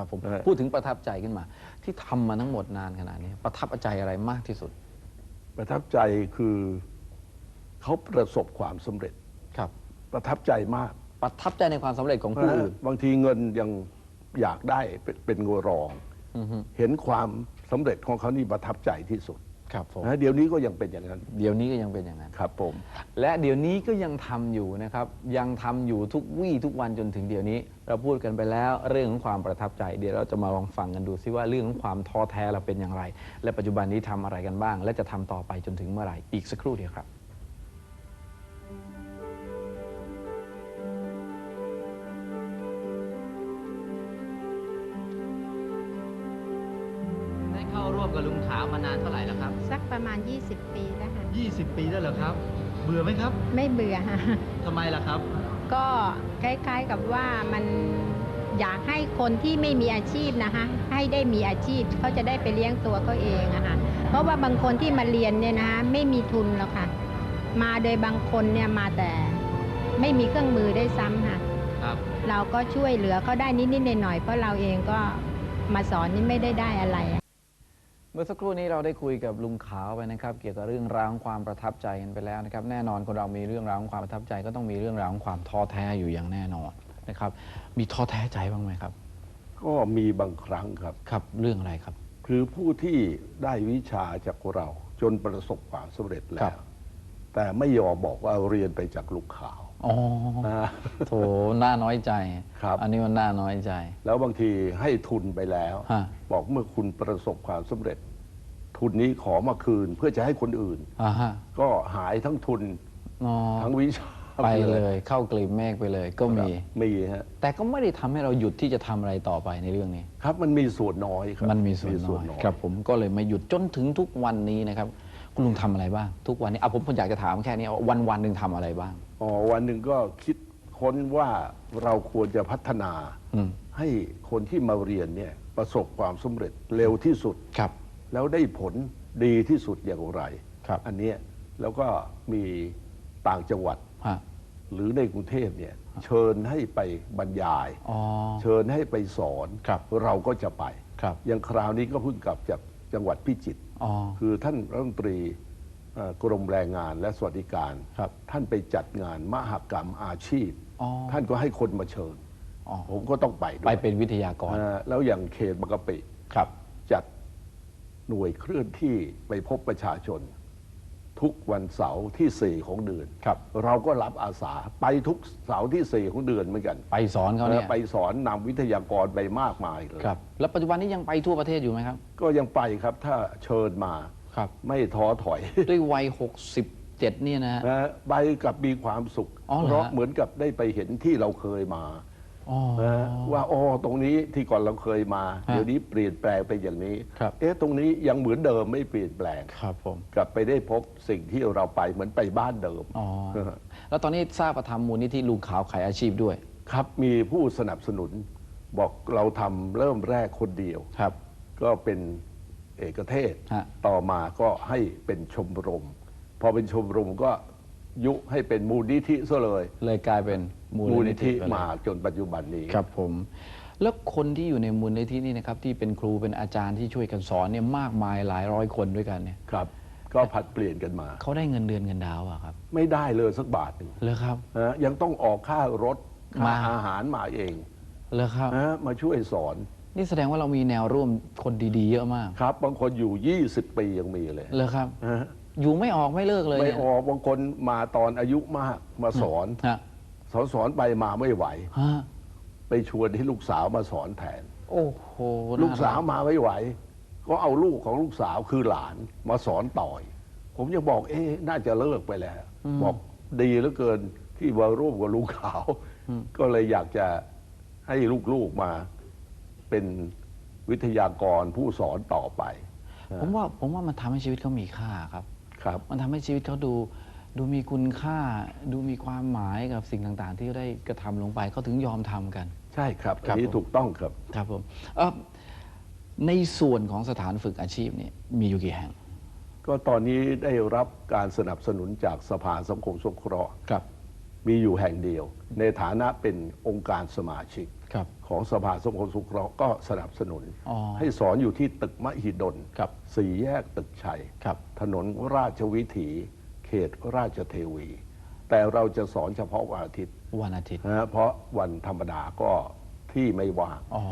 ครับผมนะฮะพูดถึงประทับใจขึ้นมา ที่ทำมาทั้งหมดนานขนาดนี้ ประทับใจอะไรมากที่สุดประทับใจคือเขาประสบความสำเร็จ ครับ ประทับใจมากประทับใจในความสำเร็จของผู้อื่นบางทีเงินยังอยากได้เป็นเป็นเงนรอง อือฮึ เห็นความสำเร็จของเขานี่ประทับใจที่สุด ครับผมนะเดี๋ยวนี้ก็ยังเป็นอย่างนั้นเดี๋ยวนี้ก็ยังเป็นอย่างนั้นครับผมและเดี๋ยวนี้ก็ยังทำอยู่นะครับ ยังทำอยู่ทุกวี่ทุกวันจนถึงเดี๋ยวนี้ เราพูดกันไปแล้วเรื่องของความประทับใจ เดี๋ยวเราจะมาลองฟังกันดูซิว่าเรื่องของความท้อแท้เราเป็นอย่างไร และปัจจุบันนี้ทำอะไรกันบ้าง และจะทำต่อไปจนถึงเมื่อไหร่อีกสักครู่เดียวครับ ทำไมล่ะครับ ก็คล้ายๆกับว่ามันอยากให้คนที่ไม่มีอาชีพนะคะให้ได้มีอาชีพเขาจะได้ไปเลี้ยงตัวเขาเองอะค่ะเพราะว่าบางคนที่มาเรียนเนี่ยนะคะไม่มีทุนหรอกค่ะ มาโดยบางคนเนี่ยมาแต่ไม่มีเครื่องมือได้วยซ้ำค่ะครับ เราก็ช่วยเหลือเขาได้นิดๆหน่อยๆเพราะเราเองก็มาสอนนี่ไม่ได้ได้อะไรอะ เมื่อสักครู่นี้เราได้คุยกับลุงขาวไปนะครับ เกี่ยวกับเรื่องราวของความประทับใจกันไปแล้วนะครับ แน่นอนคนเรามีเรื่องราวของความประทับใจ ก็ต้องมีเรื่องราวของความท้อแท้อยู่อย่างแน่นอนนะครับ มีท้อแท้ใจบ้างไหมครับ ก็มีบางครั้งครับ ครับเรื่องอะไรครับ คือผู้ที่ได้วิชาจากเรา จนประสบความสำเร็จแล้ครัวบ แต่ไม่ยอมบอกว่าเรียนไปจากลูกข่าว อ๋อนะโถน่าน้อยใจครับ อันนี้มันน่าน้อยใจ แล้วบางทีให้ทุนไปแล้ว ฮะ บอกเมื่อคุณประสบความสำเร็จ ทุนนี้ขอมาคืนเพื่อจะให้คนอื่น อ่าฮะก็หายทั้งทุนอ๋อทั้งวิชาไปเลยเข้ากลีบเมฆไปเลยก็ครับมี มีฮะ แต่ก็ไม่ได้ทำให้เราหยุดที่จะทำอะไรต่อไปในเรื่องนี้ ครับมันมีส่วนน้อยครับมันมีส่วนน้อยครับผมก็เลยไม่หยุดจนถึงทุกวันนี้นะครับ คุณลุงทำอะไรบ้าง ทุกวันนี้เอาผมผมอยากจะถามแค่นี้ว่าวันวันๆหนึ่งทำอะไรบ้าง อ๋อวันหนึ่งก็คิดค้นว่าเราควรจะพัฒนาอืมให้คนที่มาเรียนเนี่ยประสบความสำเร็จเร็วที่สุด ครับ แล้วได้ผลดีที่สุดอย่างไร ครับ อันเนี้ยแล้วก็มีต่างจังหวัดฮะหรือในกรุงเทพเนี่ยเชิญให้ไปบรรยาย อ๋อ เชิญให้ไปสอนครับเราก็จะไป ครับ อย่างคราวนี้ก็เพิ่งกลับจากจังหวัดพิจิตร อ๋อ คือท่านรัฐมนตรีเอ่อกรมแรงงานและสวัสดิการ ครับ ท่านไปจัดงานมหกรรมอาชีพ อ๋อ ท่านก็ให้คนมาเชิญ อ๋อ ผมก็ต้องไปด้วยไปเป็นวิทยากร อ่าแล้วอย่างเขตบางกะปิ ครับ จัดหน่วยเคลื่อนที่ไปพบประชาชน ทุกวันเสาร์ที่สี่ของเดือน ครับ เราก็รับอาสาไปทุกเสาร์ที่สี่ของเดือนเหมือนกันไปสอนเขาเนี่ยไปสอนนำวิทยากรไปมากมายเลย ครับ แล้วปัจจุบันนี้ยังไปทั่วประเทศอยู่ไหมครับ ก็ยังไปครับถ้าเชิญมาครับ ไม่ท้อถอย ด้วยวัย 67 เนี่ยนะฮะ นะไปกับมีความสุข อ๋อเหรอเพราะเหมือนกับได้ไปเห็นที่เราเคยมา อ๋อนะว่าอ๋อตรงนี้ที่ก่อนเราเคยมาฮะเดี๋ยวนี้เปลี่ยนแปลงไปอย่างนี้ ครับ เอ๊ะตรงนี้ยังเหมือนเดิมไม่เปลี่ยนแปลง ครับผม กลับไปได้พบสิ่งที่เราไปเหมือนไปบ้านเดิมอ๋อแล้วตอนนี้ทราบประทำมูลนิธิลุงขาวขายอาชีพด้วย ครับมีผู้สนับสนุน บอกเราทำเริ่มแรกคนเดียว ครับ ก็เป็นเอกเทศ ฮะ ต่อมาก็ให้เป็นชมรม พอเป็นชมรมก็ ยุให้เป็นมูลนิธิซะเลย เลยกลายเป็นมูมูลลนินิธิธิไปเลยมาจนปัจจุบันนี้ ครับผม แล้วคนที่อยู่ในมูลนิธินี่นะครับ ที่เป็นครูเป็นอาจารย์ที่ช่วยกันสอนเนี่ยมากมายหลายร้อยคนด้วยกันเนี่ยครับ ก็ผัดเปลี่ยนกันมา เขาได้เงินเดือนเงินดาวอะครับไม่ได้เลยสักบาทหนึ่งเลยครับ นะยังต้องออกค่ารถค่ามา อาหารมาเองเลยครับนะมาช่วยสอนนี่แสดงว่าเรามีแนวร่วมคนดีๆ เยอะมากครับ บางคนอยู่ 20 ปียังมีเลยเลยครับ นะ อยู่ไม่ออกไม่เลิกเลยไม่เนี่ยออกบางคนมาตอนอายุมากมาสอน ฮะสอนสอนไปมาไม่ไหว ฮะไปชวนให้ลูกสาวมาสอนแทน โอ้โหลูกสาวน่รัมาไม่ไหว ก็เอาลูกของลูกสาวคือหลานมาสอนต่อย ผมยังบอกเอ๊ะน่าจะเลิกไปแล้ว บอกดีเหลือเกินที่มาร่วมกับลูกขาว ก็เลยอยากจะให้ลูกๆมาเป็นวิทยากรผู้สอนต่อไป ผมว่าผมว่ามันทำให้ชีวิตเขามีค่าครับ ครับ มันทำให้ชีวิตเขาดู ดูมีคุณค่า ดูมีความหมายกับสิ่งต่างๆ ที่เขาได้กระทำลงไปเขาถึงยอมทำกัน ใช่ครับครัอับนนี้ผม ถูกต้องครับ ครับผมเอ่อในส่วนของสถานฝึกอาชีพเนี่ยมีอยู่กี่แห่ง ก็ตอนนี้ได้รับการสนับสนุนจากสภาสังคมสงเคราะห์ ครับ มีอยู่แห่งเดียว ในฐานะเป็นองค์การสมาชิก ครับ ของสภาสังคมสงเคราะห์ก็สนับสนุน อ๋อ ให้สอนอยู่ที่ตึกมหิดลครับ สี่แยกตึกชัย ครับ ถนนราชวิถี เขตราชเทวี แต่เราจะสอนเฉพาะวันอาทิตย์วันอาทิตย์ นะฮะเพราะวันธรรมดาก็ที่ไม่ว่าง อ๋อ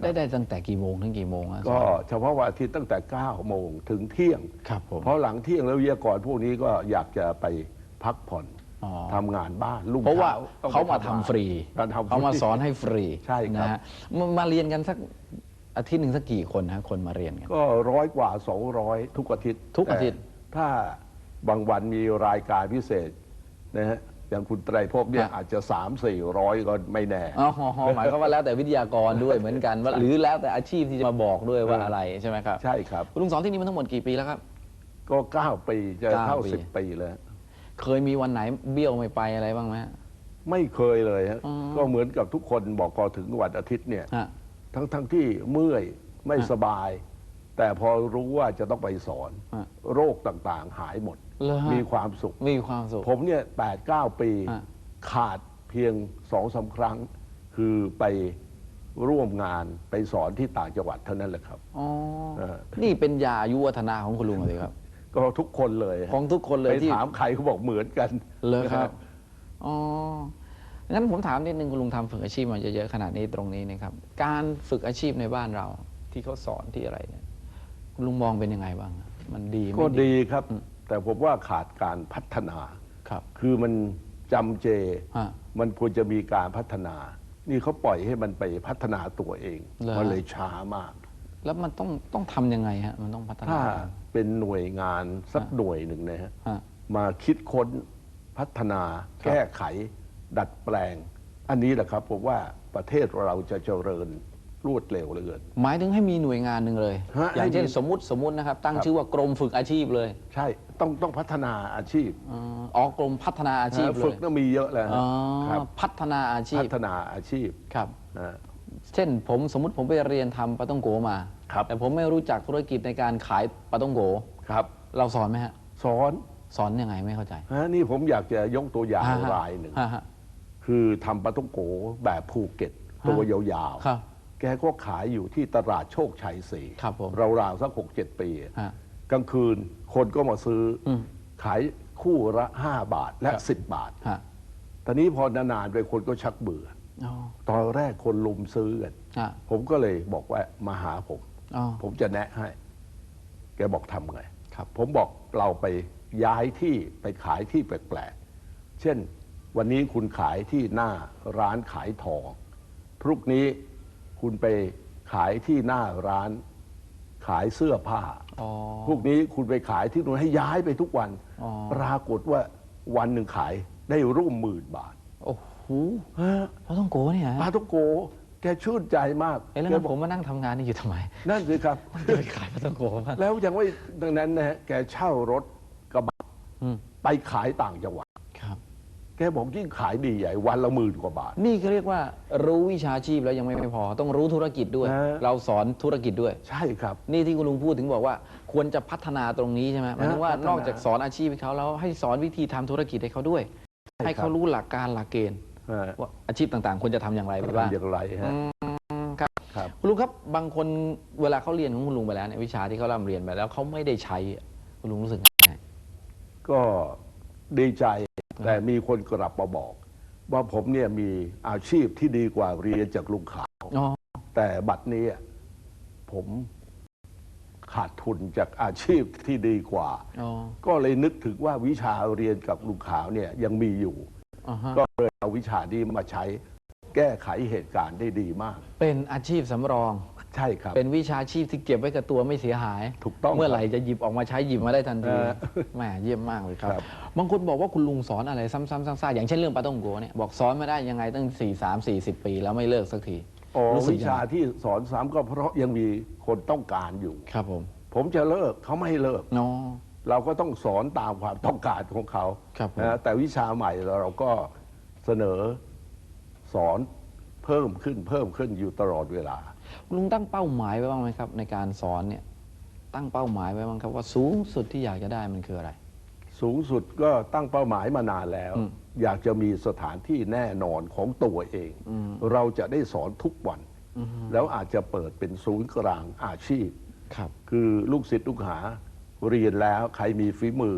ได้ได้ตั้งแต่กี่โมงถึงกี่โมงอะก็เฉพาะวันอาทิตย์ตั้งแต่ 9 โมงถึงเที่ยง ครับผม เพราะหลังเที่ยงแล้ววิทยากรพวกนี้ก็อยากจะไปพักผ่อนอ๋อ ทำงานบ้านลุงเพราะว่าต้องไปเขามาทำงนฟรีการทำฟรีเขามาสอนให้ฟรีใช่ครับนะฮะมามาเรียนกันสักอาทิตย์หนึ่งสักกี่คนฮะคนมาเรียนกันก็ร้อยกว่า 200 ทุกอาทิตย์ทุกอาทิตย์แต่ถ้าบางวันมีรายการพิเศษนะฮะอย่างคุณไตรภพเนี่ยอาจจะ 3 4 0 0 ก็ไม่แน่อ๋อหมายความว่าแล้วแต่วิทยากรด้วยเหมือนกันว่าหรือแล้วแต่อาชีพที่จะมาบอกด้วยว่าเออออะไรใช่ไหมครับ ใช่ครับคุณลุงสอนที่นี่มาทั้งหมดกี่ปีแล้วครับ ก็ 9 ปีจะเก้าเข้าปี10 ปีแล้ว เคยมีวันไหนเบี้ยวไม่ไปอะไรบ้างไหมฮะ ไม่เคยเลยฮะอ๋อ ก็เหมือนกับทุกคนบอกพอถึงวันอาทิตย์เนี่ย ฮะ ทั้งทั้งที่เมื่อยไม่ฮะสบาย แต่พอรู้ว่าจะต้องไปสอน ฮะโรคต่างๆ หายหมด เหรอฮะ มีความสุข มีความสุข ผมเนี่ยแปดเก้าปี ฮะ ขาดเพียงสองสาครั้ง คือไปร่วมงานไปสอนที่ต่างจังหวัดเท่านั้นแหละครับอ๋อ เออ นี่เป็นยาอายุวัฒนาของคุณลุงเลยครับ ก็ทุกคนเลยฮะของทุกคนเลยไปที่ถามใครเขาบอกเหมือนกันเลยครับนะอ๋องั้นผมถามนิดนึงคุณลุงทำฝึกอาชีพมาเยอะๆขนาดนี้ตรงนี้นะครับ การฝึกอาชีพในบ้านเราที่เขาสอนที่อะไรเนี่ยคุณลุงมองเป็นยังไงบ้างอะมันดีไหมก็ดีครับ แต่ผมว่าขาดการพัฒนาครับ คือมันจำเจฮะมันควรจะมีการพัฒนา นี่เขาปล่อยให้มันไปพัฒนาตัวเองเหรอมันเลยช้ามาก แล้วมันต้องต้องทำยังไงฮะมันต้องพัฒนาถ้า เป็นหน่วยงานสักหน่วยหนึ่งนะฮะฮะ มาคิดค้นพัฒนา ครับ แก้ไข ดัดแปลง อันนี้แหละครับผมว่าประเทศเราจะเจริญรวดเร็วเหลือเกิน หมายถึงให้มีหน่วยงานหนึ่งเลย ฮะอย่างเช่นให้มีสมมติสมมตินะครับ ตั้งครับ ชื่อว่ากรมฝึกอาชีพเลยใช่ต้องต้องพัฒนาอาชีพอ๋ออ๋อกรมพัฒนาอาชีพเลฝึกยต้องมีเยอะแล้วอ๋อครับพัฒนาอาชีพัพฒนาอาชีพครับ นะ เช่นผมสมมติผมไปเรียนทำปาต้องโกมา ครับแต่ผมไม่รู้จักธุรกิจในการขายปาต้องโกครับเราสอนไหมฮะ สอนสอนยังไงไม่เข้าใจฮะนี่ผมอยากจะยกตัวอย่างฮะฮะรายหนึ่ง ฮะฮะ คือทำปลาท่องโกแบบภูเก็ตฮะตัวยาวครับๆ แกก็ขายอยู่ที่ตลาดโชคชัยสี่ครับผมราวๆสักหกเจ็ดปีฮะกลางคืนคนก็มาซื้ออม ขายคู่ละ5บาทและครับ10บาท ฮะตอนนี้พอนานๆไปคนก็ชักเบื่อ อ๋อตอนแรกคนลุมซื้อกัน ฮะผมก็เลยบอกว่ามาหาผม อ๋อ ผมจะแนะให้ แกบอกทำไงครับ ผมบอกเราไปย้ายที่ไปขายที่แปลกๆ เช่นวันนี้คุณขายที่หน้าร้านขายทอง พรุ่งนี้คุณไปขายที่หน้าร้านขายเสื้อผ้า อ๋อ พวกนี้คุณไปขายที่นู้นให้ย้ายไปทุกวัน อ๋อ ปรากฏว่าวันหนึ่งขายได้ร่วมหมื่นบาทโอ้โหฮะปาต้องโกเนี่ยฮะ ปาทุกโก แกชื่นใจมากเอ๊ะแล้วแกงั้นบอผกมมานั่งทำงานนี่อยู่ทำไมนั่นสิครับจะไปขายปาต้องโกบ้างแล้วยังไม่ดังนั้นนะฮะแกเช่ารถกระบะอืมไปขายต่างจังหวัด ครับ แกบอกยิ่งขายดีใหญ่วันละหมื่นกว่าบาท นี่ก็เรียกว่ารู้วิชาชีพแล้วยังไม่พอ ต้องรู้ธุรกิจด้วย ฮะ เราสอนธุรกิจด้วย ใช่ครับ นี่ที่คุณลุงพูดถึงบอกว่า ควรจะพัฒนาตรงนี้ใช่ไหมหมายถึงว่าพัฒนานอกจากสอนอาชีพให้เขาแล้วให้สอนวิธีทำธุรกิจให้เขาด้วยใช่ให้ครัเขาบรู้หลักการหลักเกณฑ์ฮะ ว่าอาชีพต่างๆควรจะทำอย่างไรไปบ้างทำอย่างไรฮะ อืมครับครับ คุณลุงครับบางคนเวลาเขาเรียนของคุณลุงไปแล้วเนี่ยวิชาที่เขาร่ำเรียนไปแล้วเขาไม่ได้ใช้อะคุณลุงรู้สึกยังไงก็ดีใจแต่มีคนกลับมาบอก ว่าผมเนี่ยมีอาชีพที่ดีกว่าเรียนจากลุงขาว อ๋อแต่บัดนี้อะผมขาดทุนจากอาชีพที่ดีกว่า อ๋อก็เลยนึกถึงว่าวิชาเรียนกับลุงขาวเนี่ยยังมีอยู่ อ่าฮะ ก็เลยเอาวิชานี้มาใช้แก้ไขเหตุการณ์ได้ดีมาก เป็นอาชีพสำรอง ใช่ครับ เป็นวิชาชีพที่เก็บไว้กับตัวไม่เสียหายถูกต้องเมื่อไหร่จะหยิบออกมาใช้หยิบมาได้ทันทีเออแหมเยี่ยมมากเลยครับ ครับ บางคนบอกว่าคุณลุงสอนอะไรซ้ำๆซากๆอย่างเช่นเรื่องปลาต้องโกเนี่ยบอกสอนมาได้ยังไงตั้ง 4 3 4 0 ปีแล้วไม่เลิกสักทีอ๋อรู้สึกวิยังชาไงที่สอนซ้ำก็เพราะยังมีคนต้องการอยู่ ครับผมผมจะเลิกเขาไม่ให้เลิกน้อ เราก็ต้องสอนตามความต้องการของเขาครับผม นะแต่วิชาใหม่เราก็เสนอสอนเพิ่มขึ้นเพิ่มขึ้นอยู่ตลอดเวลาคุณลุงตั้งเป้าหมายไว้บ้างไหมครับ ในการสอนเนี่ยตั้งเป้าหมายไว้บ้างครับว่าสูงสุดที่อยากจะได้มันคืออะไร สูงสุดก็ตั้งเป้าหมายมานานแล้วอืมอยากจะมีสถานที่แน่นอนของตัวเองอืมเราจะได้สอนทุกวันอืมแล้วอาจจะเปิดเป็นศูนย์กลางอาชีพ ครับ คือลูกศิษย์ลูกหา เรียนแล้วใครมีฝีมือ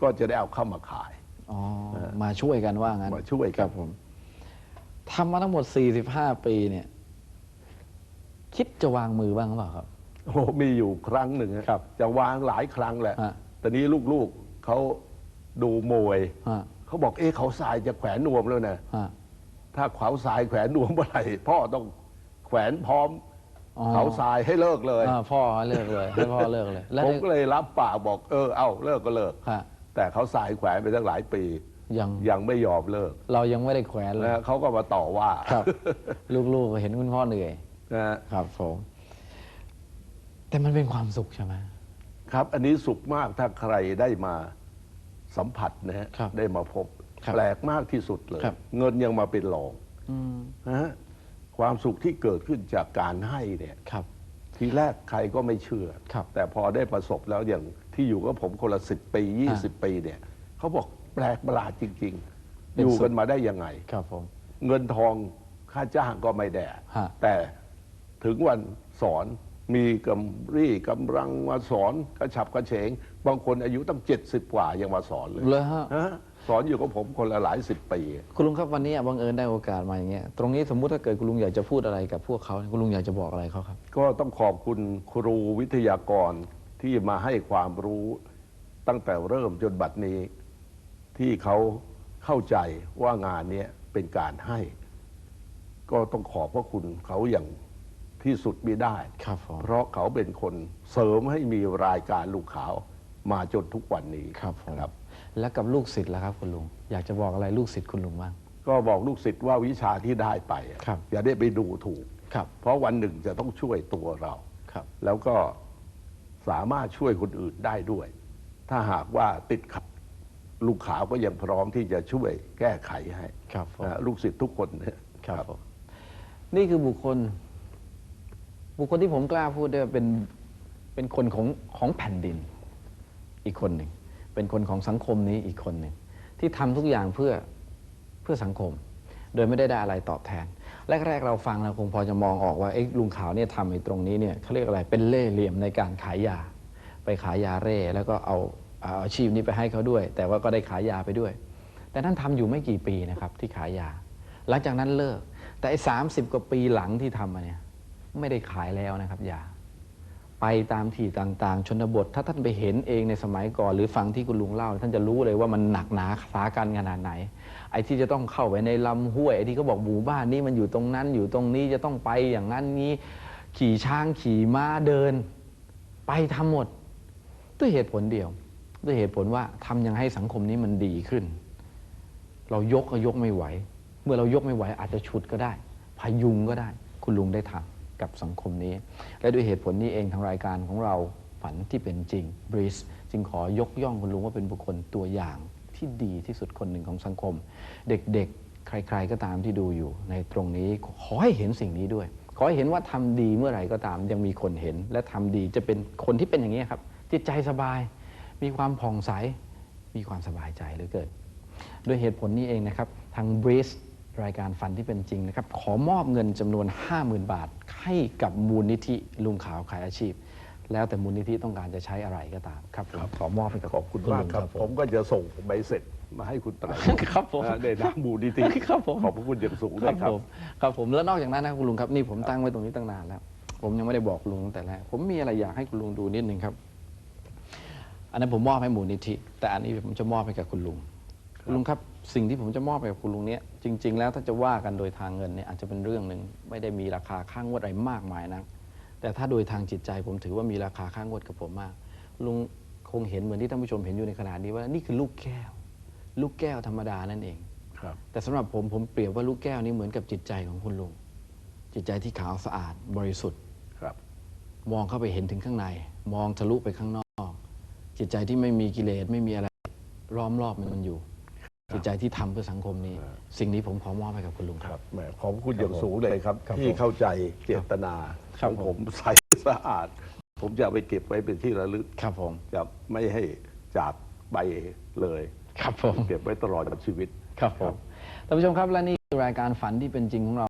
ก็จะได้เอาเข้ามาขาย อ๋อ มาช่วยกันว่างั้นมาช่วยกัน ครับผมทำมาทั้งหมด 45 ปีเนี่ย คิดจะวางมือบ้างหรือเปล่าครับ โอ้มีอยู่ครั้งหนึ่งอะครับจะวางหลายครั้งแหละฮะตอนนี้ลูกๆเขาดูมวย ฮะเขาบอกเอ๊ะเขาทรายจะแขวนนวมแล้วนะ ฮะ ถ้าเขาทรายแขวนนวมเมื่อไหร่พ่อต้องแขวนพร้อมอ๋อ เขาทรายให้เลิกเลย อ่าพ่อเลิกเลย ให้พ่อเลิกเลย แล้วผมก็เลยรับปากบอกเออเอาเลิกก็เลิกฮะแต่เขาทรายแขวนไปตั้งหลายปี ยังยังไม่ยอมเลิกเรายังไม่ได้แขวนเลยนะเขาก็มาต่อว่าครับ ลูกๆก็เห็นคุณพ่อเหนื่อย นะฮะครับผมแต่มันเป็นความสุขใช่ไหม ครับอันนี้สุขมากถ้าใครได้มาสัมผัสนะฮะครับได้มาพบ ครับแปลกมากที่สุดเลย ครับ เงินยังมาเป็นรองอืม นะฮะ ความสุขที่เกิดขึ้นจากการให้เนี่ยครับ ทีแรกใครก็ไม่เชื่อ ครับแต่พอได้ประสบแล้วอย่างที่อยู่กับผมคนละสิบปียี่สิบปีเนี่ยเขาบอกแปลกประหลาดจริง ๆ เป็นอยู่สุข กันมาได้ยังไง ครับผม เงินทองค่าจ้างก็ไม่แด่ฮะ แต่ถึงวันสอนมีกำรี่กำลังมาสอนกระฉับกระเฉง บางคนอายุตั้งเจ็ดสิบกว่ายังมาสอนเลย เลยฮะ ฮะ สอนอยู่กับผมคนละหลายสิบปี คุณลุงครับวันนี้บังเอิญได้โอกาสมาอย่างเงี้ยตรงนี้สมมุติถ้าเกิดคุณลุงอยากจะพูดอะไรกับพวกเขาคุณลุงอยากจะบอกอะไรเขาครับ ก็ต้องขอบคุณครูวิทยากรที่มาให้ความรู้ตั้งแต่เริ่มจนบัดนี้ ที่เขาเข้าใจว่างานเนี้ยเป็นการให้ ก็ต้องขอบพระคุณเขาอย่างที่สุดมีได้ครับผมเพราะเขาเป็นคนเสริมให้มีรายการลูกขาวมาจนทุกวันนี้ครับผมครับ แล้วกับลูกศิษย์ล่ะครับคุณลุง อยากจะบอกอะไรลูกศิษย์คุณลุงบ้าง ก็บอกลูกศิษย์ว่าวิชาที่ได้ไปอะครับ อย่าได้ไปดูถูก ครับ เพราะวันหนึ่งจะต้องช่วยตัวเรา ครับ แล้วก็สามารถช่วยคนอื่นได้ด้วย ถ้าหากว่าติดขัดลูกขาวก็ยังพร้อมที่จะช่วยแก้ไขให้ครับผม นะลูกศิษย์ทุกคนเนี่ยครับผมนี่คือบุคคล บุคคลที่ผมกล้าพูดได้ว่าเป็นเป็นคนของของแผ่นดิน อีกคนหนึ่ง เป็นคนของสังคมนี้อีกคนหนึ่งที่ทำทุกอย่างเพื่อเพื่อสังคม โดยไม่ได้ได้อะไรตอบแทน แรกๆเราฟังเราคงพอจะมองออกว่าเอ๊ะลุงขาวเนี่ยทำไอ้ตรงนี้เนี่ยเขาเรียกอะไรเป็นเล่เหลี่ยมในการขายยา ไปขายยาเร่แล้วก็เอาเอาอาชีพนี้ไปให้เขาด้วย แต่ว่าก็ได้ขายยาไปด้วย แต่ท่านทำอยู่ไม่กี่ปีนะครับที่ขายยา หลังจากนั้นเลิกแต่ไอ้สามสิบกว่าปีหลังที่ทำมาเนี่ยไม่ได้ขายแล้วนะครับยา ไปตามที่ต่างๆ ชนบท ถ้าท่านไปเห็นเองในสมัยก่อน หรือฟังที่คุณลุงเล่า ท่านจะรู้เลยว่ามันหนักหนาสากันขนาดไหน ไอ้ที่จะต้องเข้าไปในลำห้วยไอ้ที่เขาบอกหมู่บ้านนี้มันอยู่ตรงนั้นอยู่ตรงนี้จะต้องไปอย่างนั้นนี้ ขี่ช้างขี่ม้าเดิน ไปทำหมด ด้วยเหตุผลเดียว ด้วยเหตุผลว่าทำยังให้สังคมนี้มันดีขึ้น เรายกก็ยกไม่ไหว เมื่อเรายกไม่ไหวอาจจะฉุดก็ได้ พยุงก็ได้ คุณลุงได้ทำ กับสังคมนี้ และด้วยเหตุผลนี้เองทางรายการของเราฝันที่เป็นจริงบริสจึงขอยกย่องคุณลุงว่าเป็นบุคคลตัวอย่างที่ดีที่สุดคนหนึ่งของสังคม เด็กๆ ใคร ๆ ก็ตามที่ดูอยู่ ในตรงนี้ขอให้เห็นสิ่งนี้ด้วย ขอให้เห็นว่าทำดีเมื่อไหร่ก็ตามยังมีคนเห็น และทำดีจะเป็นคนที่เป็นอย่างนี้ครับจิตใจสบาย มีความผ่องใสมีความสบายใจเหลือเกินด้วยเหตุผลนี้เองนะครับ ทาง b r e e z รายการฟันที่เป็นจริงนะครับ ขอมอบเงินจำนวน 50,000 บาท ให้กับมูลนิธิลุงขาวขายอาชีพ แล้วแต่มูลนิธิต้องการจะใช้อะไรก็ตามครับผมขอมอบให้กับขอบคุณมากครับผผมก็จะส่งใบเสร็จมาให้คุณไตรครับผมนะในนามมูลนิธิครับผมขอบพระคุณอย่างสูงคด้วรัยบครับผมครับผมแล้วนอกจากนั้นนะคุณลุงครับนี่ผมตั้งไว้ตรงนี้ตั้งนานแล้ว ผมยังไม่ได้บอกลุงตั้งแต่แรกผมมีอะไรอยากให้คุณลุงดูนิดนึงครับ อันนั้นผมมอบให้มูลนิธิแต่อันนี้ผมจะมอบให้กับคุณลุง คุณลุงครับสิ่งที่ผมจะมอบให้กับคุณลุงเนี้ยจริง ๆ แล้วถ้าจะว่ากันโดยทางเงินเนี่ยอาจจะเป็นเรื่องหนึ่งไม่ได้มีราคาค่างวดอะไรมากมายนัก แต่ถ้าโดยทางจิตใจผมถือว่ามีราคาค่างวดกับผมมาก ลุงคงเห็นเหมือนที่ท่านผู้ชมเห็นอยู่ในขณะนี้ว่านี่คือลูกแก้ว ลูกแก้วธรรมดานั่นเอง ครับแต่สำหรับผมผมเปรียบว่าลูกแก้วนี้เหมือนกับจิตใจของคุณลุงจิตใจที่ขาวสะอาดบริสุทธิ์ ครับ มองเข้าไปเห็นถึงข้างใน มองทะลุไปข้างนอก จิตใจที่ไม่มีกิเลสไม่มีอะไร ล้อมรอบมันอยู่ จิตใจที่ทำเพื่อสังคมนี้ สิ่งนี้ผมขอมอบให้กับคุณลุงคครัรับบแหมขอบคุณอย่างสูงเลยครับครับที่ผมเข้าใจเจตนาคขรับองผผมมใสสะอาด ผมจะเอาไปเก็บไว้เป็นที่ระลึกครับผมจะไม่ให้จากไปเลยครับผมเก็บไว้ตลอดชีวิตครับผมท่านผู้ชมครับและนี่คือรายการฝันที่เป็นจริงของเรา